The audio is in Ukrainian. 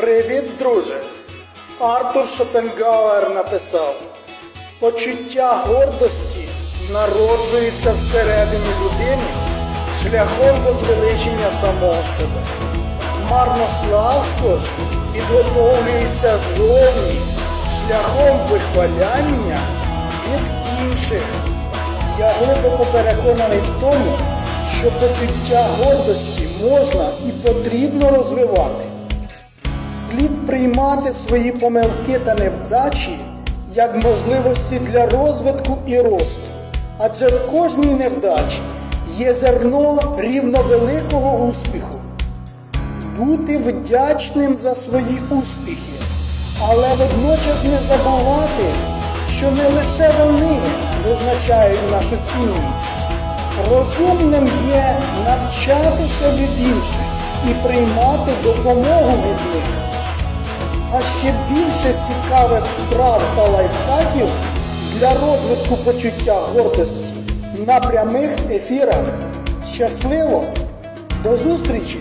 Привіт, друже! Артур Шопенгауер написав: почуття гордості народжується всередині людини шляхом возвеличення самого себе. Марнославство ж підготовлюється ззовні шляхом вихваляння від інших. Я глибоко переконаний в тому, що почуття гордості можна і потрібно розвивати. Слід приймати свої помилки та невдачі як можливості для розвитку і росту. Адже в кожній невдачі є зерно рівновеликого успіху. Бути вдячним за свої успіхи, але водночас не забувати, що не лише вони визначають нашу цінність. Розумним є навчатися від інших і приймати допомогу від них. А ще більше цікавих вправ та лайфхаків для розвитку почуття гордості на прямих ефірах. Щасливо! До зустрічі!